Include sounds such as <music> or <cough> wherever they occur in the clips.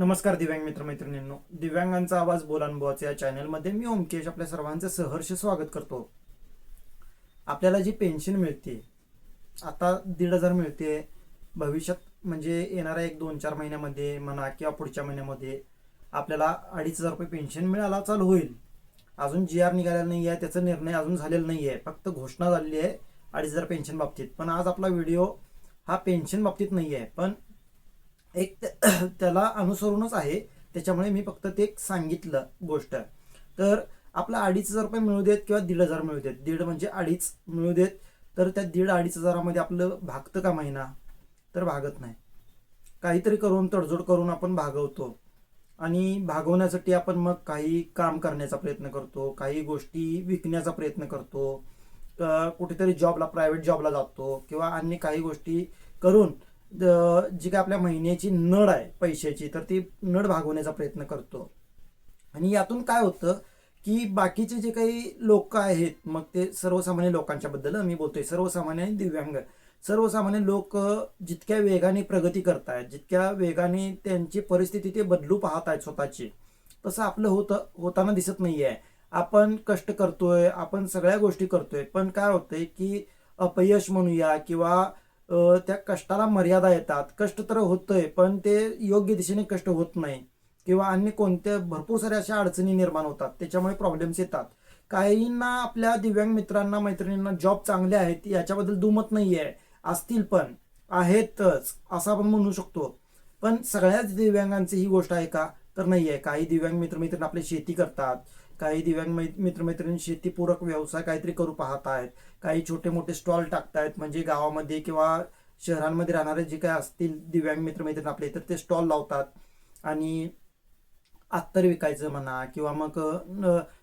नमस्कार दिव्यांग मित्र मैत्रिणींनो दिव्यांगांचा आवाज बोलानुभवाचे या चॅनलमध्ये मी ओमकेश आपल्या सर्वांचं सहर्ष स्वागत करतो. आपल्याला जी पेन्शन मिळते आता दीड हजार मिळते भविष्यात म्हणजे येणाऱ्या एक दोन चार महिन्यामध्ये म्हणा किंवा पुढच्या महिन्यामध्ये आपल्याला अडीच हजार रुपये पेन्शन मिळायला चालू होईल. अजून जी आर निघालेला नाही आहे त्याचा निर्णय अजून झालेला नाही आहे फक्त घोषणा झालेली आहे अडीच हजार पेन्शन बाबतीत. पण आज आपला व्हिडिओ हा पेन्शन बाबतीत नाही आहे पण एक <clears throat> त्याला अनुसरूनच आहे. त्याच्यामुळे मी फक्त ते एक सांगितलं गोष्ट. तर आपला अडीच हजार रुपये मिळू देत किंवा दीड हजार मिळू देत. दीड म्हणजे अडीच मिळू देत. तर त्या दीड अडीच हजारामध्ये आपलं भागतं का महिना? तर भागत नाही. काहीतरी करून तडजोड करून आपण भागवतो. आणि भागवण्यासाठी आपण मग काही काम करण्याचा प्रयत्न करतो. काही गोष्टी विकण्याचा प्रयत्न करतो. कुठेतरी जॉबला प्रायव्हेट जॉबला जातो. किंवा अन्य काही गोष्टी करून जी काय आपल्या महिन्याची नड आहे पैशाची तर ती नड भागवण्याचा प्रयत्न करतो. आणि यातून काय होतं की बाकीचे जे काही लोक आहेत मग ते सर्वसामान्य लोकांच्या बद्दल मी बोलतोय सर्वसामान्य आणि दिव्यांग. सर्वसामान्य लोक जितक्या वेगाने प्रगती करतायत जितक्या वेगाने त्यांची परिस्थिती ते बदलू पाहत आहेत स्वतःची तसं आपलं होतं होताना दिसत नाही आहे आपण कष्ट करतोय आपण सगळ्या गोष्टी करतोय पण काय होतंय की अपयश म्हणूया किंवा त्या कष्टाला मर्यादा येतात. कष्ट तर होतंय पण ते योग्य दिशेने कष्ट होत नाही. किंवा अन्य कोणत्या भरपूर साऱ्या अशा अडचणी निर्माण होतात. त्याच्यामुळे प्रॉब्लेम्स येतात. काहींना आपल्या दिव्यांग मित्रांना मैत्रिणींना जॉब चांगले आहेत याच्याबद्दल दुमत नाही आहे असतील पण आहेतच असं आपण म्हणू शकतो. पण सगळ्याच दिव्यांगांची ही गोष्ट आहे का? तर नाही आहे काही दिव्यांग मित्र मैत्रिणी आपली शेती करतात. काही दिव्यांग मै- मित्रमैत्रिणी शेतीपूरक व्यवसाय काहीतरी करू पाहत आहेत काही छोटे मोठे स्टॉल टाकतायत म्हणजे गावामध्ये किंवा शहरांमध्ये राहणारे जे काही असतील दिव्यांग मित्रमैत्रिणी आपले तर ते स्टॉल लावतात आणि अत्तर विकायचं म्हणा किंवा मग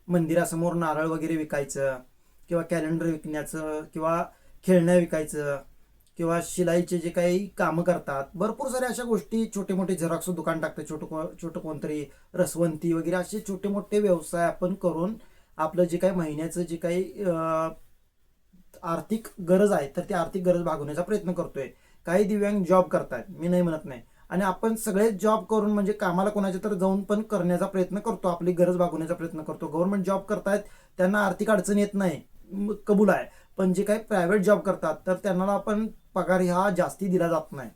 मंदिरासमोर नारळ वगैरे विकायचं किंवा कॅलेंडर विकण्याचं किंवा खेळण्या विकायचं. किंवा शिलाईचे जे काही कामं करतात भरपूर साऱ्या अशा गोष्टी छोटे मोठे झेरॉक्स दुकान टाकतात छोटं छोटं कोणतरी रसवंती वगैरे असे छोटे मोठे व्यवसाय आपण करून आपलं जे काही महिन्याचं जे काही आर्थिक गरज आहे तर ती आर्थिक गरज भागवण्याचा प्रयत्न करतोय. काही दिव्यांग जॉब करतात मी नाही म्हणत नाही. आणि आपण सगळे जॉब करून म्हणजे कामाला कोणाच्या तर जाऊन पण करण्याचा प्रयत्न करतो आपली गरज भागवण्याचा प्रयत्न करतो. गव्हर्नमेंट जॉब करतायत त्यांना आर्थिक अडचण येत नाही कबूल आहे. पण जे काही प्रायव्हेट जॉब करतात तर त्यांना आपण पगार हा जास्ती दिला जात नाही.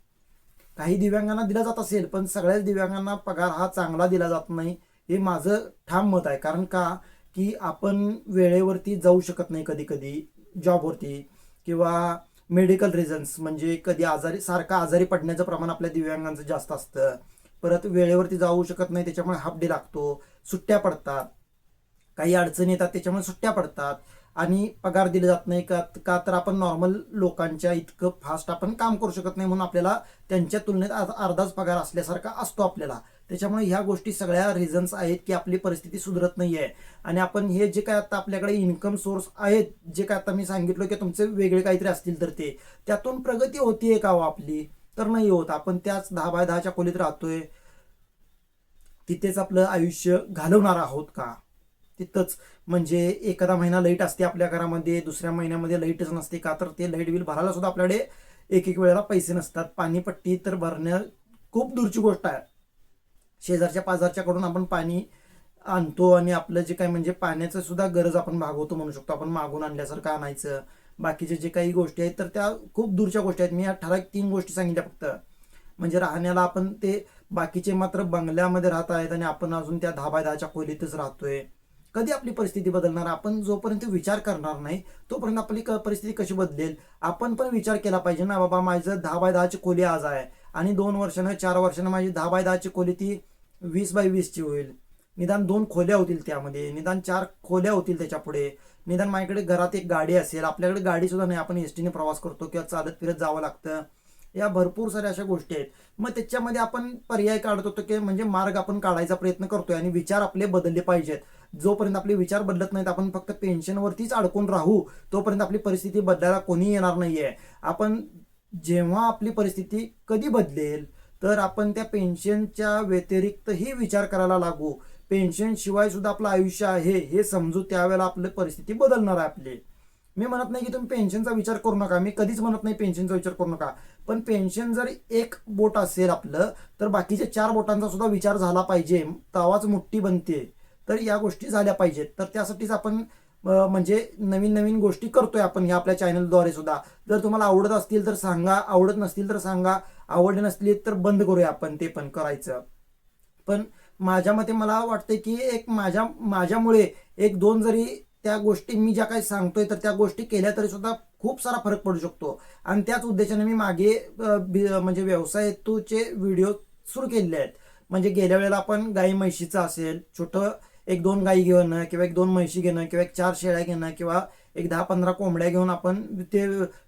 काही दिव्यांगांना दिला जात असेल पण सगळ्याच दिव्यांगांना पगार हा चांगला दिला जात नाही हे माझं ठाम मत आहे. कारण का? की आपण वेळेवरती जाऊ शकत नाही कधी कधी जॉबवरती किंवा मेडिकल रिझन्स म्हणजे कधी आजारी सारखं आजारी पडण्याचं प्रमाण आपल्या दिव्यांगांचं जास्त असतं. परत वेळेवरती जाऊ शकत नाही त्याच्यामुळे हाफ डे लागतो सुट्ट्या पडतात काही अडचणी येतात त्याच्यामुळे सुट्ट्या पडतात. आणि पगार दिले जात नाही का का तर आपण नॉर्मल लोकांच्या इतकं फास्ट आपण काम करू शकत नाही म्हणून आपल्याला त्यांच्या तुलनेत अर्धाच पगार असल्यासारखा असतो आपल्याला. त्याच्यामुळे ह्या गोष्टी सगळ्या रिझन्स आहेत की आपली परिस्थिती सुधरत नाही आहे आणि आपण हे जे काय आता आपल्याकडे इन्कम सोर्स आहेत जे काय आता मी सांगितलं की तुमचे वेगळे काहीतरी असतील तर ते त्यातून प्रगती होतीये का आपली. तर नाही होत. आपण त्याच दहा बाय दहाच्या खोलीत राहतोय. तिथेच आपलं आयुष्य घालवणार आहोत का? तिथंच. म्हणजे एखादा महिना लाइट असते आपल्या घरामध्ये दुसऱ्या महिन्यामध्ये लाईटच नसते का? तर ते लाइट बिल भरायला सुद्धा आपल्याकडे एक एक वेळेला पैसे नसतात. पाणीपट्टी तर भरण्या खूप दूरची गोष्ट आहे. शेजारच्या पाजारच्याकडून आपण पाणी आणतो आणि आपलं जे काही म्हणजे पाण्याचं सुद्धा गरज आपण भागवतो म्हणू शकतो. आपण मागून आणल्यासारखं आणायचं. बाकीचे जे काही गोष्टी आहेत तर त्या खूप दूरच्या गोष्टी आहेत. मी या ठराविक तीन गोष्टी सांगितल्या फक्त. म्हणजे राहण्याला आपण ते बाकीचे मात्र बंगल्यामध्ये राहत आहेत आणि आपण अजून त्या दहा बाय दहाच्या खोलीतच राहतोय. कधी आपली परिस्थिती बदलणार आपण जोपर्यंत विचार करणार नाही तोपर्यंत आपली क- परिस्थिती कशी बदलेल? आपण पण विचार केला पाहिजे ना बाबा माझं दहा बाय दहाची खोली आज आहे आणि दोन वर्षानं चार वर्षानं माझी दहा बाय दहाची खोली ती वीस बाय वीसची होईल. निदान दोन खोल्या होतील त्यामध्ये. निदान चार खोल्या होतील त्याच्या पुढे निदान माझ्याकडे घरात एक गाडी असेल आपल्याकडे गाडी सुद्धा नाही. आपण एसटीने प्रवास करतो किंवा चालत फिरत जावं लागतं. या भरपूर साऱ्या अशा गोष्टी आहेत. मग त्याच्यामध्ये आपण पर्याय काढत होतो की म्हणजे मार्ग आपण काढायचा प्रयत्न करतोय आणि विचार आपले बदलले पाहिजेत. जोपर्यंत आपले विचार बदलत नाहीत आपण फक्त पेन्शनवरतीच अडकून राहू तोपर्यंत आपली परिस्थिती बदलायला कोणी येणार नाहीये. आपण जेव्हा आपली परिस्थिती कधी बदलेल तर आपण त्या पेन्शनच्या व्यतिरिक्तही विचार करायला लागू. पेन्शन शिवाय सुद्धा आपलं आयुष्य आहे हे समजू त्यावेळेला आपली परिस्थिती बदलणार आहे आपली. मी म्हणत नाही की तुम्ही पेन्शनचा विचार करू नका मी कधीच म्हणत नाही पेन्शनचा विचार करू नका. पण पेन्शन जर एक बोट असेल आपलं तर बाकीच्या चार बोटांचा सुद्धा विचार झाला पाहिजे तवाच मोठी बनते. तर या गोष्टी झाल्या पाहिजेत. तर त्यासाठीच आपण म्हणजे नवीन नवीन गोष्टी करतोय आपण ह्या आपल्या चॅनलद्वारे सुद्धा. जर तुम्हाला आवडत असतील तर सांगा आवडत नसतील तर सांगा आवडले नसतील तर बंद करूया आपण ते पण करायचं. पण माझ्या मते मला वाटते की एक माझ्या माझ्यामुळे एक दोन जरी त्या गोष्टी मी ज्या काही सांगतोय तर त्या गोष्टी केल्या तरी सुद्धा खूप सारा फरक पडू शकतो. आणि त्याच उद्देशाने मी मागे म्हणजे व्यवसाय हेतूचे व्हिडिओ सुरू केलेले आहेत. म्हणजे गेल्या वेळेला आपण गाई म्हशीचं असेल छोटं एक दोन गाई घेणं किंवा एक दोन म्हशी घेणं किंवा एक चार शेळ्या घेणं किंवा एक दहा पंधरा कोंबड्या घेऊन आपण ते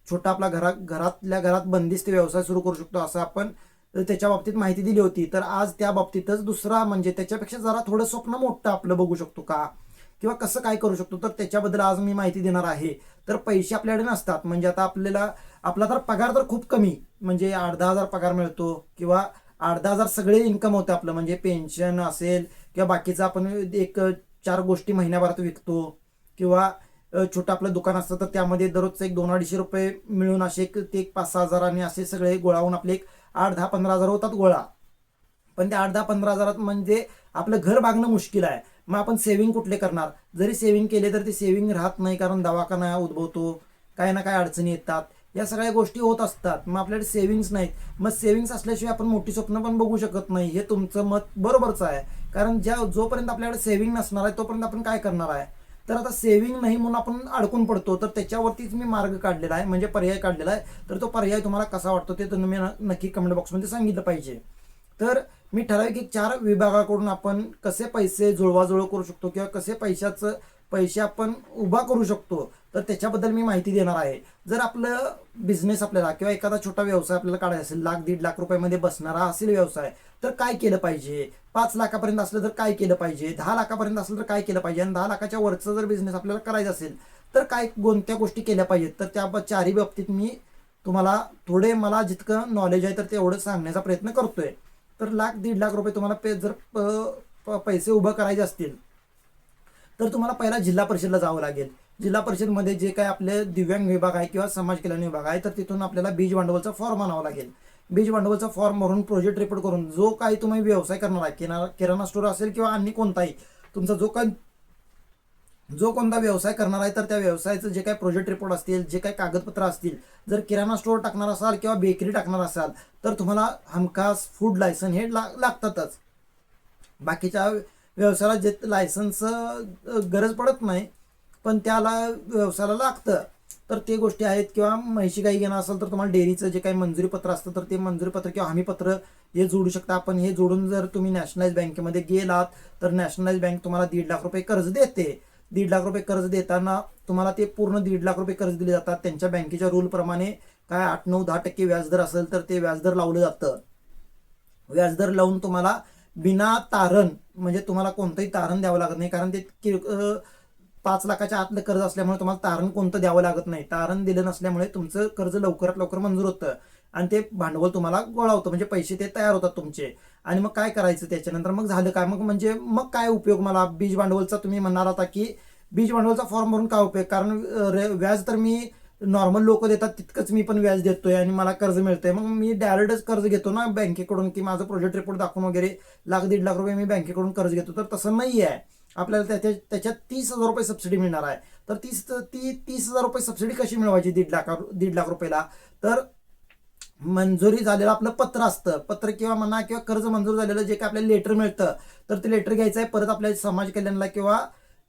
छोटा आपला घरा घरातल्या घरात बंदिस्त व्यवसाय सुरू करू शकतो असं आपण त्याच्या बाबतीत माहिती दिली होती. तर आज त्या बाबतीतच दुसरा म्हणजे त्याच्यापेक्षा जरा थोडं स्वप्न मोठं आपलं बघू शकतो का? किंवा कसं काय करू शकतो? तर त्याच्याबद्दल आज मी माहिती देणार आहे. तर पैसे आपल्याकडे नसतात. म्हणजे आता आपल्याला आपला तर पगार तर खूप कमी. म्हणजे आठ दहा हजार पगार मिळतो किंवा आठ दहा हजार सगळे इन्कम होतं आपलं. म्हणजे पेन्शन असेल किंवा बाकीचं आपण एक चार गोष्टी महिन्याभरात विकतो किंवा छोटं आपलं दुकान असतं तर त्यामध्ये दररोजचं एक दोन अडीचशे रुपये मिळून असे एक ते एक पाच सहा हजार आणि असे सगळे गोळावून आपले एक आठ दहा पंधरा हजार होतात गोळा. पण त्या आठ दहा पंधरा हजारात म्हणजे आपलं घर भागणं मुश्किल आहे. मग आपण सेव्हिंग कुठले करणार? जरी सेव्हिंग केले तर ते सेव्हिंग राहत नाही कारण दवाखाना उद्भवतो काय ना काय अडचणी येतात. या सगळ्या गोष्टी होत असतात. मग आपल्याकडे सेव्हिंग्स नाहीत. मग सेव्हिंग्स असल्याशिवाय आपण मोठी स्वप्न पण बघू शकत नाही. हे तुमचं मत बरोबरच आहे. कारण ज्या जोपर्यंत आपल्याकडे सेव्हिंग नसणार आहे तोपर्यंत आपण काय करणार आहे? तर आता सेव्हिंग नाही म्हणून आपण अडकून पडतो तर त्याच्यावरतीच मी मार्ग काढलेला आहे म्हणजे पर्याय काढलेला आहे. तर तो पर्याय तुम्हाला कसा वाटतो ते तुम्ही नक्की कमेंट बॉक्समध्ये सांगितलं पाहिजे. तर मी ठराविक एक चार विभागाकडून आपण कसे पैसे जुळवाजुळव करू शकतो किंवा कसे पैशाचं पैसे आपण उभा करू शकतो तर त्याच्याबद्दल मी माहिती देणार आहे. जर आपलं बिझनेस आपल्याला किंवा एखादा छोटा व्यवसाय आपल्याला काढायचा असेल लाख दीड लाख रुपयामध्ये बसणारा असेल व्यवसाय तर काय केलं पाहिजे? पाच लाखापर्यंत असलं तर काय केलं पाहिजे? दहा लाखापर्यंत असलं तर काय केलं पाहिजे? आणि दहा लाखाच्या वरचा जर बिझनेस आपल्याला करायचा असेल तर काय कोणत्या गोष्टी केल्या पाहिजेत? तर त्या चारही बाबतीत मी तुम्हाला थोडे मला जितकं नॉलेज आहे तर तेवढं सांगण्याचा प्रयत्न करतोय. तर लाख दीड लाख रुपये तुम्हाला पे जर प- प- पैसे उभं करायचे असतील तर तुम्हाला पहिला जिल्हा परिषदला जावं लागेल. जिल्हा परिषदमध्ये जे काय आपले दिव्यांग विभाग आहे किंवा समाज कल्याण विभाग आहे तर तिथून आपल्याला बीज भांडवलचा फॉर्म आणावा लागेल. बीज भांडवलचा फॉर्म भरून प्रोजेक्ट रिपोर्ट करून जो काही तुम्ही व्यवसाय करणार आहे किराणा किराणा स्टोअर असेल किंवा अन्य कोणताही तुमचा जो काही जो कोणता व्यवसाय करणार आहे तर त्या व्यवसायाचं जे काही प्रोजेक्ट रिपोर्ट असतील जे काही कागदपत्र असतील जर किराणा स्टोअर टाकणार असाल किंवा बेकरी टाकणार असाल तर तुम्हाला हमखास फूड लायसन हे ला लागतातच. बाकीच्या व्यवसायाला जे लायसन्स गरज पडत नाही पण त्याला व्यवसायाला लागतं. तर ते गोष्टी आहेत किंवा म्हैशी गाई घेणं असेल तर तुम्हाला डेअरीचं जे काही मंजुरी पत्र असतं तर ते मंजुरी पत्र किंवा हमीपत्र हे जोडू शकता. आपण हे जोडून जर तुम्ही नॅशनलाइज बँकेमध्ये गेलात तर नॅशनलाइज बँक तुम्हाला दीड लाख रुपये कर्ज देते. दीड लाख रुपये कर्ज देताना तुम्हाला ते पूर्ण दीड लाख रुपये कर्ज दिले जातात. त्यांच्या बँकेच्या रूलप्रमाणे काय आठ नऊ दहा टक्के व्याजदर असेल तर ते व्याजदर लावलं जातं. व्याजदर लावून तुम्हाला बिना तारण म्हणजे तुम्हाला कोणतंही तारण द्यावं लागत नाही. कारण ते कि- पाच लाखाच्या आतलं कर्ज असल्यामुळे तुम्हाला तारण कोणतं द्यावं लागत नाही. तारण दिलं नसल्यामुळे तुमचं कर्ज लवकरात लवकर मंजूर होतं. आणि ते भांडवल तुम्हाला गोळा होतं. म्हणजे पैसे ते तयार होतात तुमचे. आणि मग काय करायचं त्याच्यानंतर? मग झालं काय? मग म्हणजे मग काय उपयोग मला? बीज भांडवलचा तुम्ही म्हणणार होता की बीज भांडवलचा फॉर्म भरून काय उपयोग? कारण रे- व्याज तर मी नॉर्मल लोक देतात तितकंच मी पण व्याज देतोय आणि मला कर्ज मिळतंय. मग मी डायरेक्टच कर्ज घेतो ना बँकेकडून की माझं प्रोजेक्ट रिपोर्ट दाखवून वगैरे लाख दीड लाख रुपये मी बँकेकडून कर्ज घेतो. तर तसं नाही आहे आपल्याला त्याच्या त्याच्यात तीस हजार रुपये सबसिडी मिळणार आहे. तर तीस ती तीस हजार रुपये सबसिडी कशी मिळवायची? दीड लाख दीड लाख रुपयाला. तर मंजुरी झालेलं आपलं पत्र असतं. पत्र किंवा म्हणा किंवा कर्ज मंजूर झालेलं जे काही आपल्याला लेटर मिळतं तर ते लेटर घ्यायचं आहे. परत आपल्या समाज कल्याणला किंवा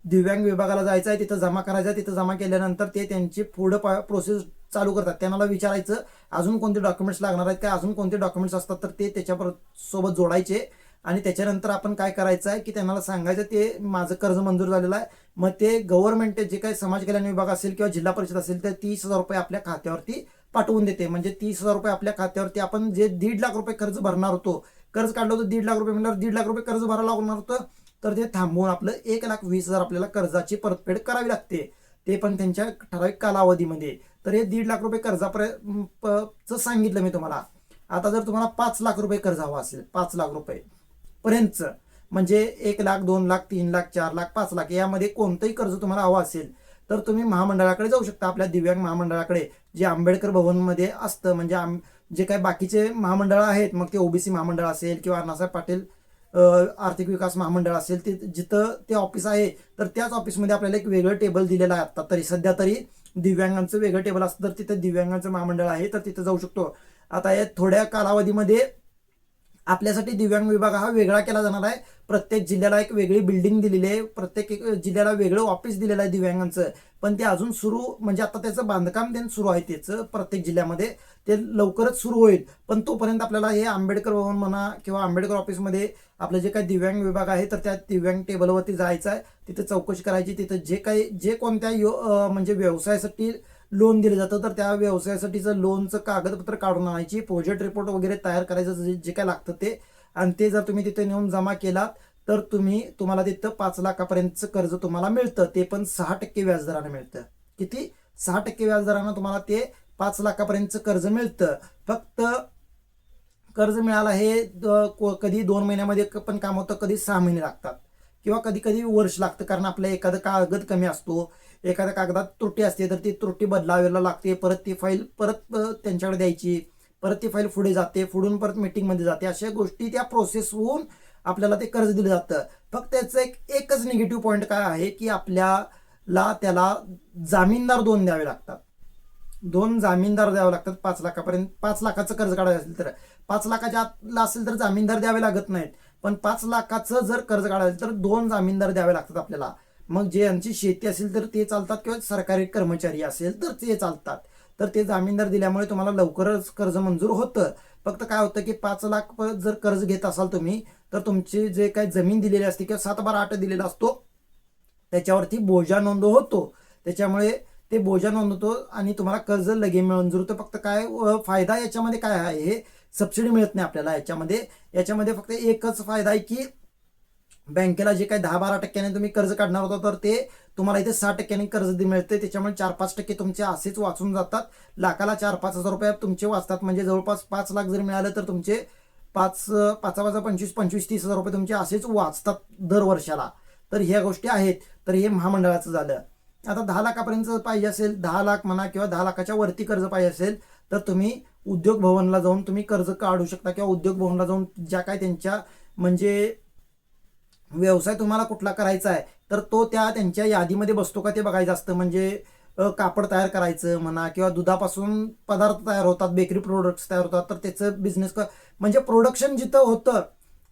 दिव्यांग विभागाला जायचं आहे. तिथं जमा करायचं आहे. तिथं जमा केल्यानंतर ते त्यांची पुढं प्रोसेस चालू करतात. त्यांना विचारायचं अजून कोणते डॉक्युमेंट्स लागणार आहेत? काय अजून कोणते डॉक्युमेंट्स असतात? तर ते त्याच्या सोबत जोडायचे. आणि त्याच्यानंतर आपण काय करायचं आहे की त्यांना सांगायचं ते माझं कर्ज मंजूर झालेलं आहे. मग ते गव्हर्नमेंट जे काही समाज कल्याण विभाग असेल किंवा जिल्हा परिषद असेल तर तीस हजार रुपये आपल्या खात्यावरती पाठवून देते. म्हणजे तीस हजार रुपये आपल्या खात्यावरती आपण जे दीड लाख रुपये कर्ज भरणार होतो कर्ज काढलं होतं दीड लाख रुपये म्हणल्यावर दीड लाख रुपये कर्ज भरायला लागणार होतं तर ते थांबवून आपलं एक लाख वीस हजार आपल्याला कर्जाची परतफेड करावी लागते. ते पण त्यांच्या ठराविक कालावधीमध्ये. तर हे दीड लाख रुपये कर्जापर्यंत सांगितलं मी तुम्हाला. आता जर तुम्हाला पाच लाख रुपये कर्ज हवं असेल पाच लाख रुपये. पर्यंतचं. म्हणजे एक लाख दोन लाख तीन लाख चार लाख पाच लाख यामध्ये कोणतंही कर्ज तुम्हाला हवं असेल तर तुम्ही महामंडळाकडे जाऊ शकता आपल्या दिव्यांग महामंडळाकडे जे आंबेडकर भवनमध्ये असतं. म्हणजे आम जे काही बाकीचे महामंडळ आहेत मग ते ओबीसी महामंडळ असेल किंवा अण्णासाहेब पाटील आर्थिक विकास महामंडळ असेल ते जिथं ते ऑफिस आहे तर त्याच ऑफिसमध्ये आपल्याला एक वेगळं टेबल दिलेलं आहे आता. तरी सध्या तरी दिव्यांगांचं वेगळं टेबल असतं तर तिथं दिव्यांगांचं महामंडळ आहे तर तिथं जाऊ शकतो. आता या थोड्या कालावधीमध्ये आपल्यासाठी दिव्यांग विभाग हा वेगळा केला जाणार आहे. प्रत्येक जिल्ह्याला एक वेगळी बिल्डिंग दिलेली आहे. प्रत्येक एक जिल्ह्याला वेगळं ऑफिस दिलेलं आहे दिव्यांगांचं. पण ते अजून सुरू म्हणजे आता त्याचं बांधकाम त्यांनी सुरू आहे त्याचं प्रत्येक जिल्ह्यामध्ये. ते लवकरच सुरू होईल. पण तोपर्यंत आपल्याला हे आंबेडकर भवन म्हणा किंवा आंबेडकर ऑफिसमध्ये आपलं जे काही दिव्यांग विभाग आहे तर त्या दिव्यांग टेबलवरती जायचं आहे. तिथे चौकशी करायची. तिथं जे काही जे कोणत्या यो म्हणजे व्यवसायासाठी लोन दिलं जातं. तर त्या व्यवसायासाठीचं लोनचं कागदपत्र काढून आणायची प्रोजेक्ट रिपोर्ट वगैरे तयार करायचं जे जे काय लागतं ते. आणि ते जर तुम्ही तिथे नेऊन जमा केलात तर तुम्ही तुम्हाला तिथं पाच लाखापर्यंतचं कर्ज तुम्हाला मिळतं. ते पण सहा टक्के व्याजदरानं मिळतं. किती? सहा टक्के व्याजदरानं तुम्हाला ते पाच लाखापर्यंतचं कर्ज मिळतं. फक्त कर्ज मिळालं हे कधी दोन महिन्यामध्ये पण काम होतं कधी सहा महिने लागतात. किंवा कधी कधी वर्ष लागतं कारण आपलं एखादं कागद कमी असतो. एखाद्या कागदात त्रुटी असते तर ती त्रुटी बदलावायला लागते. परत ती फाईल परत त्यांच्याकडे द्यायची. परत ती फाईल पुढे जाते पुढून परत मीटिंगमध्ये जाते. अशा गोष्टी त्या प्रोसेस होऊन आपल्याला ते कर्ज दिलं जातं. फक्त त्याचं एक एकच निगेटिव्ह पॉईंट काय आहे की आपल्याला त्याला जामीनदार दोन द्यावे लागतात. दोन जामीनदार द्यावे लागतात पाच लाखापर्यंत. पाच लाखाचं कर्ज काढायचं असेल तर. पाच लाखाच्या आतला असेल तर जामीनदार द्यावे लागत नाहीत. पण पाच लाखाचं जर कर्ज काढायचं तर दोन जामीनदार द्यावे लागतात आपल्याला. मग जे यांची शेती असेल तर ते चालतात किंवा सरकारी कर्मचारी असेल तर ते चालतात. तर ते जामीनदार दिल्यामुळे तुम्हाला लवकरच कर्ज मंजूर होतं. फक्त काय होतं की पाच लाख जर कर्ज घेत असाल तुम्ही तर तुमची जे काही जमीन दिलेली असते किंवा सात बारा आठ दिलेला असतो त्याच्यावरती बोजा नोंद होतो. त्याच्यामुळे ते बोजा नोंदवतो आणि तुम्हाला कर्ज लगे मंजूर होतं फक्त काय फायदा याच्यामध्ये काय आहे हे सबसिडी मिळत नाही आपल्याला याच्यामध्ये. याच्यामध्ये फक्त एकच फायदा आहे की बँकेला जे काही दहा बारा टक्क्याने तुम्ही कर्ज काढणार होता तर ते तुम्हाला इथे सहा टक्क्याने कर्ज मिळते त्याच्यामुळे चार पाच टक्के तुमचे असेच वाचून जातात. लाखाला चार पाच हजार रुपये तुमचे वाचतात. म्हणजे जवळपास पाच लाख जर मिळालं तर तुमचे पाच पाच पाच पंचवीस पंचवीस तीस हजार रुपये तुमचे असेच वाचतात दर वर्षाला तर ह्या गोष्टी आहेत. तर हे महामंडळाचं झालं. आता दहा लाखापर्यंत पाहिजे असेल दहा लाख म्हणा किंवा दहा लाखाच्या वरती कर्ज पाहिजे असेल तर तुम्ही उद्योग भवनला जाऊन तुम्ही कर्ज काढू शकता किंवा उद्योग भवनला जाऊन ज्या काय त्यांच्या म्हणजे व्यवसाय तुम्हाला कुठला करायचा आहे तर तो त्या त्यांच्या यादीमध्ये बसतो का ते बघायचं असतं. म्हणजे कापड तयार करायचं म्हणा किंवा दुधापासून पदार्थ तयार होतात बेकरी प्रोडक्ट्स तयार होतात तर त्याचं बिझनेस म्हणजे प्रोडक्शन जिथं होतं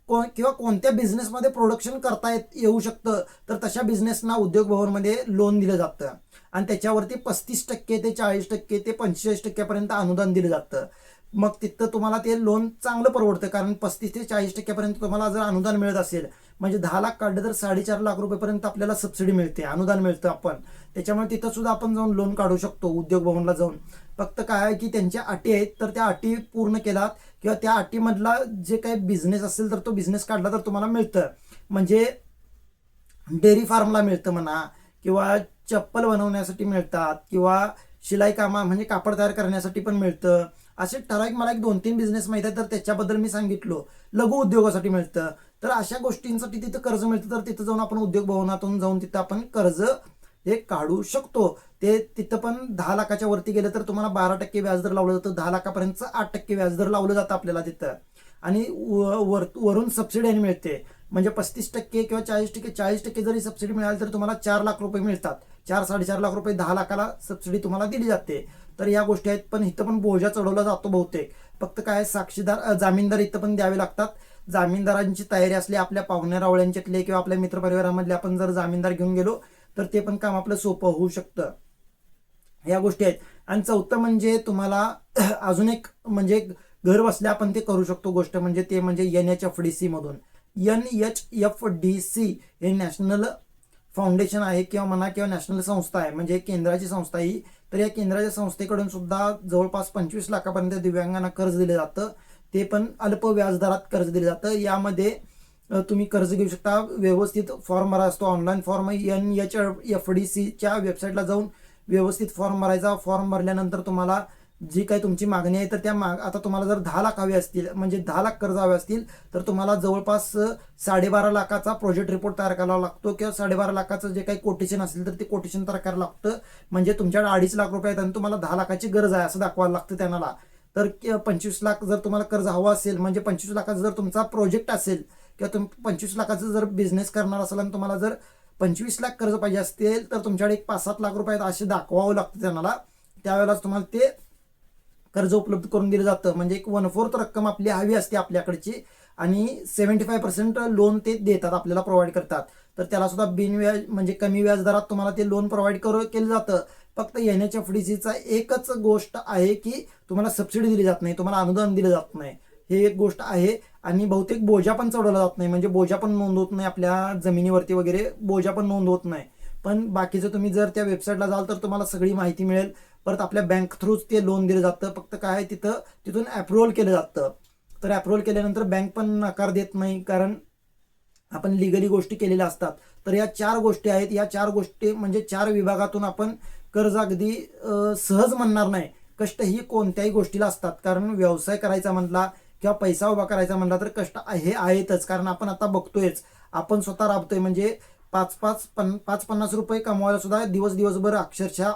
को किंवा कोणत्या बिझनेसमध्ये प्रोडक्शन करता येत येऊ शकतं तर तशा बिझनेसना उद्योग भवनमध्ये लोन दिलं जातं. आणि त्याच्यावरती पस्तीस टक्के ते चाळीस टक्के ते पंचेचाळीस टक्क्यापर्यंत अनुदान दिलं जातं. मग तिथं तुम्हाला ते लोन चांगलं परवडतं कारण पस्तीस ते चाळीस टक्क्यापर्यंत तुम्हाला जर अनुदान मिळत असेल म्हणजे दहा लाख काढलं तर साडेचार लाख रुपयेपर्यंत आपल्याला सबसिडी मिळते अनुदान मिळतं आपण. त्याच्यामुळे तिथं सुद्धा आपण जाऊन लोन काढू शकतो उद्योग भवनला जाऊन. फक्त काय आहे की त्यांच्या अटी आहेत तर त्या अटी पूर्ण केलात किंवा त्या अटीमधला जे काही बिझनेस असेल तर तो बिझनेस काढला तर तुम्हाला मिळतं. म्हणजे डेअरी फार्मला मिळतं म्हणा किंवा चप्पल बनवण्यासाठी मिळतात किंवा शिलाई कामा म्हणजे कापड तयार करण्यासाठी पण मिळतं. असे ठराविक मला एक दोन तीन बिझनेस माहीत आहे तर त्याच्याबद्दल मी सांगितलो. लघु उद्योगासाठी मिळतं. तर अशा गोष्टींसाठी तिथं कर्ज मिळतं तर तिथं जाऊन आपण उद्योग भवनातून जाऊन तिथं आपण कर्ज हे काढू शकतो. ते तिथं पण दहा लाखाच्या वरती गेलं तर तुम्हाला बारा टक्के व्याजदर लावलं जातं. दहा लाखापर्यंत आठ टक्के व्याजदर लावलं जातं आपल्याला तिथं. आणि व- वर वरून सबसिडी आणि मिळते. म्हणजे पस्तीस टक्के किंवा चाळीस टक्के चाळीस टक्के जरी सबसिडी मिळाली तर तुम्हाला चार लाख रुपये मिळतात. चार साडेचार लाख रुपये दहा लाखाला सबसिडी तुम्हाला दिली जाते. तर या गोष्टी आहेत पण इथं पण बोजा चढवला जातो बहुतेक. फक्त काय साक्षीदार जामीनदार इथं पण द्यावे लागतात. जामीनदारांची तयारी असली आपल्या पाहुण्या रावळ्यांच्यातले किंवा आपल्या मित्रपरिवारामधले आपण जर जामीनदार घेऊन गेलो तर ते पण काम आपलं सोपं होऊ शकतं. या गोष्टी आहेत. आणि चौथं म्हणजे तुम्हाला <clears throat> अजून एक म्हणजे घर बसल्या आपण ते करू शकतो गोष्ट म्हणजे ते म्हणजे N H F D C मधून. N H F D C हे नॅशनल फाउंडेशन आहे किंवा म्हणा किंवा नॅशनल संस्था आहे. म्हणजे केंद्राची संस्था ही. तर या केंद्राच्या संस्थेकडून सुद्धा जवळपास पंचवीस लाखापर्यंत दिव्यांगांना कर्ज दिलं जातं. ते पण अल्प व्याजदरात कर्ज दिलं जातं. यामध्ये तुम्ही कर्ज घेऊ शकता. व्यवस्थित फॉर्म भरा असतो. Online form N H F D सीच्या वेबसाईटला जाऊन व्यवस्थित फॉर्म भरायचा. फॉर्म भरल्यानंतर तुम्हाला जी काही तुमची मागणी आहे तर त्या माग आता तुम्हाला जर दहा लाख हवे असतील म्हणजे दहा लाख कर्ज हवे असतील तर तुम्हाला जवळपास साडेबारा लाखाचा प्रोजेक्ट रिपोर्ट तयार करावा लागतो किंवा साडेबारा लाखाचं जे काही कोटेशन असेल तर ते कोटेशन तयार करावं लागतं. म्हणजे तुमच्याकडे अडीच लाख रुपये आहेत आणि तुम्हाला दहा लाखाची गरज आहे असं दाखवायला लागतं त्यांना. तर पंचवीस लाख जर तुम्हाला कर्ज हवं असेल म्हणजे पंचवीस लाखाचा जर तुमचा प्रोजेक्ट असेल किंवा तुम्ही पंचवीस लाखाचं जर बिझनेस करणार असाल आणि तुम्हाला जर पंचवीस लाख कर्ज पाहिजे असतील तर तुमच्याकडे एक पाच सात लाख रुपये असे दाखवावं लागतं त्यांना. त्यावेळेलाच तुम्हाला ते कर्ज उपलब्ध करून दिलं जातं. म्हणजे एक वन फोर्थ रक्कम आपली हवी असते आपल्याकडची आणि सेव्हन्टी फाय पर्सेंट लोन ते देतात आपल्याला प्रोव्हाइड करतात. तर त्याला सुद्धा बिनव्याज म्हणजे कमी व्याज दरात तुम्हाला ते लोन प्रोव्हाइड करू केलं जातं. फक्त येण्याच्या फडीसीचा एकच गोष्ट आहे की तुम्हाला सबसिडी दिली जात नाही तुम्हाला अनुदान दिलं जात नाही. हे एक गोष्ट आहे आणि बहुतेक बोजा पण चढवला जात नाही. म्हणजे बोजा पण नोंद होत नाही आपल्या जमिनीवरती वगैरे बोजा पण नोंद होत नाही. पण बाकीचं तुम्ही जर त्या वेबसाईटला जाल तर तुम्हाला सगळी माहिती मिळेल. परत आपल्या बँक थ्रूच ते लोन दिलं जातं. फक्त काय आहे तिथं तिथून अप्रुव्हल केलं जातं. तर अप्रुव्हल केल्यानंतर बँक पण नकार देत नाही कारण आपण लिगली गोष्टी केलेल्या असतात. तर या चार गोष्टी आहेत. या चार गोष्टी म्हणजे चार विभागातून आपण कर्ज अगदी सहज म्हणणार नाही. कष्ट ही कोणत्याही गोष्टीला असतात. कारण व्यवसाय करायचा म्हटला किंवा पैसा उभा करायचा म्हटला तर कष्ट हे आहेतच. कारण आपण आता बघतोयच आपण स्वतः राबतोय. म्हणजे पाच पाच पन पाच पन्नास रुपये कमवायला सुद्धा दिवस दिवसभर अक्षरशः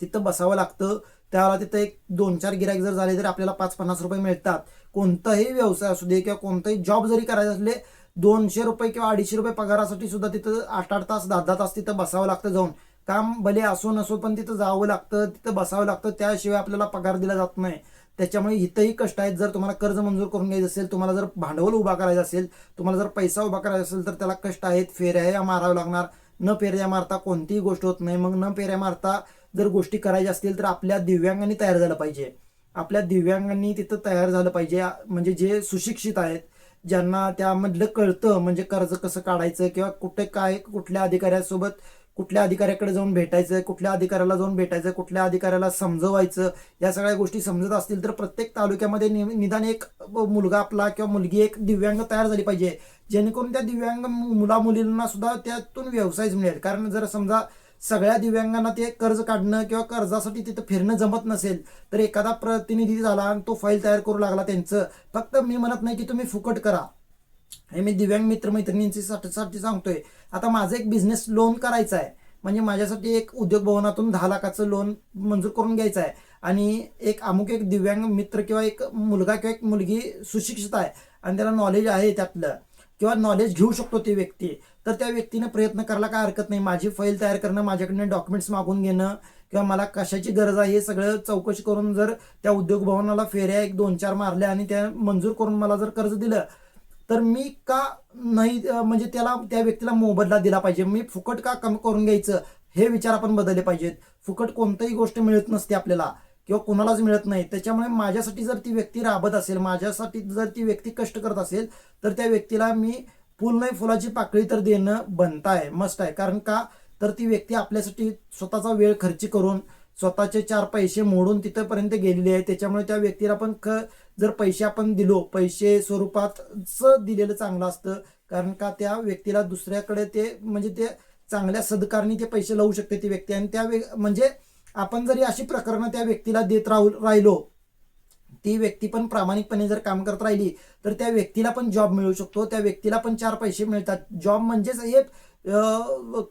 तिथं बसावं लागतं. त्यावेळेला तिथं एक दोन चार गिराईक जर झाले तर आपल्याला पाच पन्नास रुपये मिळतात. कोणताही व्यवसाय असू दे किंवा कोणताही जॉब जरी करायचा असले दोनशे रुपये किंवा अडीचशे रुपये पगारासाठी सुद्धा तिथं आठ आठ तास दहा दहा तास तिथं बसावं लागतं जाऊन. काम भले असो नसो पण तिथं जावं लागतं तिथं बसावं लागतं. त्याशिवाय आपल्याला पगार दिला जात नाही. त्याच्यामुळे इथंही कष्ट आहेत. जर तुम्हाला कर्ज मंजूर करून घ्यायचं असेल तुम्हाला जर भांडवल उभा करायचं असेल तुम्हाला जर पैसा उभा करायचा असेल तर त्याला कष्ट आहेत. फेऱ्या मारावं लागणार. न फेऱ्या मारता कोणतीही गोष्ट होत नाही. मग न फेऱ्या मारता जर गोष्टी करायच्या असतील तर आपल्या दिव्यांगांनी तयार झालं पाहिजे. आपल्या दिव्यांगांनी तिथं तयार झालं पाहिजे. म्हणजे जे सुशिक्षित आहेत ज्यांना त्यामधलं कळतं म्हणजे कर्ज कसं काढायचं किंवा कुठे काय कुठल्या अधिकाऱ्यासोबत कुठल्या अधिकाऱ्याकडे जाऊन भेटायचं कुठल्या अधिकाऱ्याला जाऊन भेटायचं कुठल्या अधिकाऱ्याला समजवायचं या सगळ्या गोष्टी समजत असतील तर प्रत्येक तालुक्यामध्ये नि- निदान एक मुलगा आपला किंवा मुलगी एक दिव्यांग तयार झाली पाहिजे. जेणेकरून त्या दिव्यांग मुला मुलींना सुद्धा त्यातून व्यवसाय मिळेल. कारण जर समजा सगळ्या दिव्यांगांना ते कर्ज काढणं किंवा कर्जासाठी तिथं फिरणं जमत नसेल तर एखादा प्रतिनिधी झाला आणि तो फाईल तयार करू लागला त्यांचं. फक्त मी म्हणत नाही की तुम्ही फुकट करा. हे मी दिव्यांग मित्र मैत्रिणींची साठी सांगतोय. आता माझं एक बिझनेस लोन करायचा आहे. म्हणजे माझ्यासाठी एक उद्योग भवनातून दहा लाखाचं लोन मंजूर करून घ्यायचं आहे. आणि एक अमुक एक दिव्यांग मित्र किंवा एक मुलगा किंवा एक मुलगी सुशिक्षित आहे. आणि त्याला नॉलेज आहे त्यातलं. किंवा नॉलेज घेऊ शकतो ती व्यक्ती. तर त्या व्यक्तीने प्रयत्न करायला काय हरकत नाही. माझी फाईल तयार करणं माझ्याकडनं डॉक्युमेंट्स मागून घेणं किंवा मला कशाची गरज आहे हे सगळं चौकशी करून जर त्या उद्योग भवनाला फेऱ्या एक दोन चार मारल्या आणि त्या मंजूर करून मला जर कर्ज दिलं तर मी का नाही म्हणजे त्याला त्या व्यक्तीला मोबदला दिला पाहिजे? मी फुकट का कम करून घ्यायचं? हे विचार आपण बदलले पाहिजेत. फुकट कोणतीही गोष्ट मिळत नसते आपल्याला किंवा कोणालाच मिळत नाही. त्याच्यामुळे माझ्यासाठी जर ती व्यक्ती राबत असेल माझ्यासाठी जर ती व्यक्ती कष्ट करत असेल तर त्या व्यक्तीला मी फुल नाही फुलाची पाकळी तर देणं बनता आहे मस्त आहे. कारण का? तर ती व्यक्ती आपल्यासाठी स्वतःचा वेळ खर्च करून स्वतःचे चार पैसे मोडून तिथपर्यंत गेलेली आहे. त्याच्यामुळे त्या व्यक्तीला पण ख जर पैसे आपण दिलो पैसे स्वरूपातच दिलेलं चांगलं असतं. कारण का त्या व्यक्तीला दुसऱ्याकडे ते म्हणजे ते चांगल्या सदकारणी ते पैसे लावू शकते ती व्यक्ती. आणि त्या व्य- म्हणजे आपण जरी अशी प्रकरणं त्या व्यक्तीला देत राहू राहिलो ती व्यक्ती पण प्रामाणिकपणे जर काम करत राहिली तर त्या व्यक्तीला पण जॉब मिळू शकतो. त्या व्यक्तीला पण चार पैसे मिळतात. जॉब म्हणजेच हे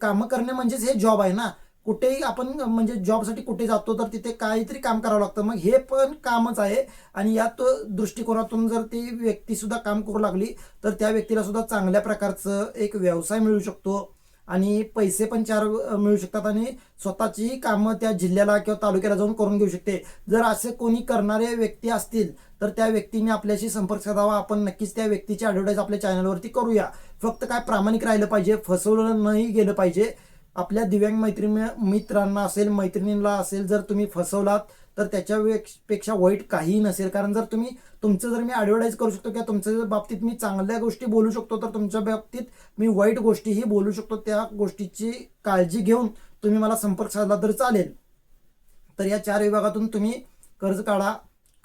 कामं करणे म्हणजेच हे जॉब आहे ना. कुठेही आपण म्हणजे जॉबसाठी कुठे जातो तर तिथे काहीतरी काम करावं लागतं. मग हे पण कामच आहे. आणि यात दृष्टिकोनातून जर ती व्यक्ती सुद्धा काम करू लागली तर त्या व्यक्तीला सुद्धा चांगल्या प्रकारचं एक व्यवसाय मिळू शकतो. आणि पैसे पण चार मिळू शकतात. आणि स्वतःची कामं त्या जिल्ह्याला किंवा तालुक्याला जाऊन करून घेऊ शकते. जर असे कोणी करणारे व्यक्ती असतील तर त्या व्यक्तीने आपल्याशी संपर्क साधावा. आपण नक्कीच त्या व्यक्तीची ॲडव्हर्टाईज आपल्या चॅनलवरती करूया. फक्त काय प्रामाणिक राहिलं पाहिजे फसवलं नाही गेलं पाहिजे. आपल्या दिव्यांग मैत्रिणी मित्रांना असेल मैत्रिणींना असेल जर तुम्ही फसवलात तर त्याच्या पेक्षा वाईट काहीही नसेल. कारण जर तुम्ही तुमचं जर मी ॲडव्हर्टाईज करू शकतो किंवा तुमच्या बाबतीत मी चांगल्या गोष्टी बोलू शकतो तर तुमच्या बाबतीत मी वाईट गोष्टीही बोलू शकतो. त्या गोष्टीची काळजी घेऊन तुम्ही मला संपर्क साधला तर चालेल. तर या चार विभागातून तुम्ही कर्ज काढा.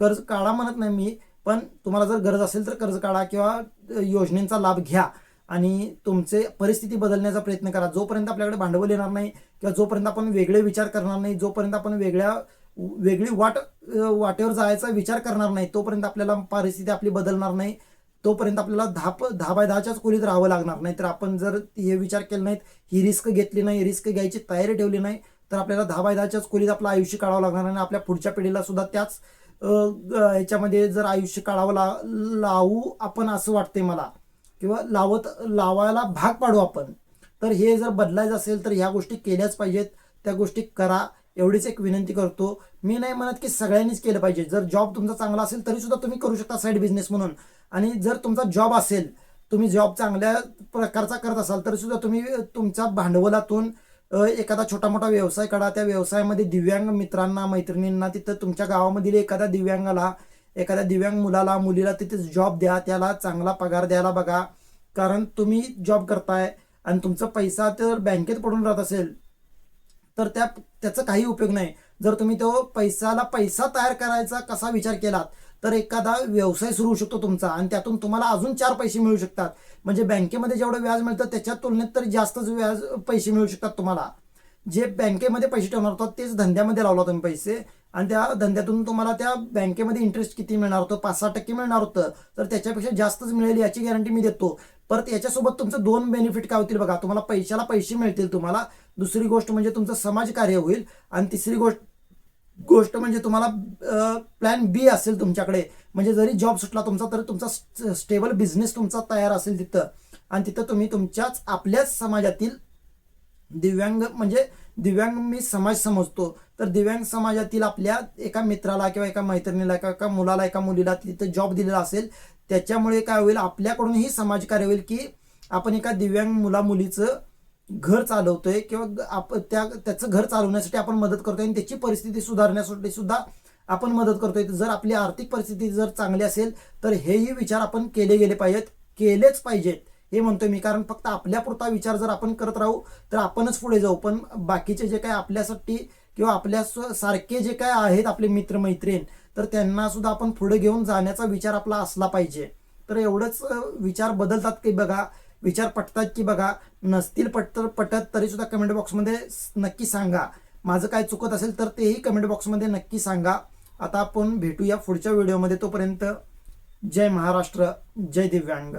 कर्ज काढा म्हणत नाही मी पण तुम्हाला जर गरज असेल तर कर्ज काढा किंवा योजनेचा लाभ घ्या. आणि तुमचे परिस्थिती बदलण्याचा प्रयत्न करा. जोपर्यंत आपल्याकडे भांडवल येणार नाही किंवा जोपर्यंत आपण वेगळे विचार करणार नाही जोपर्यंत आपण वेगळ्या वेगळी वाट वाटेवर जायचा विचार करणार नाही तोपर्यंत आपल्याला परिस्थिती आपली बदलणार नाही. तोपर्यंत आपल्याला दहा दहा बाय दहाच्याच खोलीत राहावं लागणार नाही. तर आपण जर हे विचार केले नाहीत ही रिस्क घेतली नाही रिस्क घ्यायची तयारी ठेवली नाही तर आपल्याला दहा बाय दहाच्याच खोलीत आपलं आयुष्य काढावं लागणार आणि आपल्या पुढच्या पिढीला सुद्धा त्याच याच्यामध्ये जर आयुष्य काढावं ला लावू आपण असं वाटतंय मला. किंवा लावत लावायला भाग पाडू आपण. तर हे जर बदलायचं असेल तर ह्या गोष्टी केल्याच पाहिजेत. त्या गोष्टी करा. एवढीच एक विनंती करतो. मी नाही म्हणत की सगळ्यांनीच केलं पाहिजे. जर जॉब तुमचा चांगला असेल तरी सुद्धा तुम्ही करू शकता साईड बिझनेस म्हणून. आणि जर तुमचा जॉब असेल तुम्ही जॉब चांगल्या प्रकारचा करत असाल तरी सुद्धा तुम्ही तुमच्या भांडवलातून एखादा छोटा मोठा व्यवसाय करा. त्या व्यवसायामध्ये दिव्यांग मित्रांना मैत्रिणींना तिथं तुमच्या गावामधील एखाद्या दिव्यांगाला एखाद्या दिव्यांग मुलाला मुलीला तिथेच जॉब द्या त्याला चांगला पगार द्यायला बघा. कारण तुम्ही जॉब करताय आणि तुमचा पैसा तर बँकेत पडून राहत असेल तर त्या त्याचा काही उपयोग नाही. जर तुम्ही तो पैसाला पैसा तयार करायचा कसा विचार केलात तर एखादा व्यवसाय सुरू होऊ शकतो तुमचा आणि त्यातून तुम्हाला अजून चार पैसे मिळू शकतात. म्हणजे बँकेमध्ये जेवढं व्याज मिळतं त्याच्या तुलनेत तर जास्तच व्याज पैसे मिळू शकतात तुम्हाला. जे बँकेमध्ये पैसे ठेवणार होतात तेच धंद्यामध्ये लावला तुम्ही पैसे. आणि त्या धंद्यातून तुम्हाला त्या बँकेमध्ये इंटरेस्ट किती मिळणार होतं? पाच सहा टक्के मिळणार होतं. तर त्याच्यापेक्षा जास्तच मिळेल याची गॅरंटी मी देतो. परत याच्यासोबत तुमचं दोन बेनिफिट काय होतील बघा? तुम्हाला पैशाला पैसे मिळतील तुम्हाला. दुसरी गोष्ट म्हणजे तुमचं समाजकार्य होईल. आणि तिसरी गोष्ट गोष्ट म्हणजे तुम्हाला प्लॅन बी असेल तुमच्याकडे. म्हणजे जरी जॉब सुटला तुमचा तरी तुमचा स्टेबल बिझनेस तुमचा तयार असेल तिथं. आणि तिथं तुम्ही तुमच्याच आपल्याच समाजातील दिव्यांग म्हणजे दिव्यांग मी समाज समजतो. तर दिव्यांग समाजातील आपल्या एका मित्राला किंवा एका मैत्रिणीला किंवा एका मुलाला एका मुलीला तिथं जॉब दिलेला असेल त्याच्यामुळे काय होईल आपल्याकडूनही समाजकार्य होईल की आपण एका दिव्यांग मुला मुलीचं घर चालवतोय किंवा आप त्या त्याचं घर चालवण्यासाठी आपण मदत करतोय आणि त्याची परिस्थिती सुधारण्यासाठी सुद्धा आपण मदत करतोय. जर आपली आर्थिक परिस्थिती जर चांगली असेल तर हेही विचार आपण केले गेले पाहिजेत. केलेच पाहिजेत. हे म्हणतोय मी. कारण फक्त आपल्यापुरता विचार जर आपण करत राहू तर आपणच पुढे जाऊ. पण बाकीचे जे काय आपल्यासाठी किंवा आपल्या सारखे जे काय आहेत आपले मित्र मैत्रीण तर त्यांना सुद्धा आपण पुढे घेऊन जाण्याचा विचार आपला असला पाहिजे. तर एवढंच विचार बदलतात की बघा विचार पटतात की बघा नसतील पटत पटत तरी सुद्धा कमेंट बॉक्समध्ये नक्की सांगा. माझं काय चुकत असेल तर तेही कमेंट बॉक्समध्ये नक्की सांगा. आता आपण भेटूया पुढच्या व्हिडिओमध्ये. तोपर्यंत जय महाराष्ट्र जय दिव्यांग.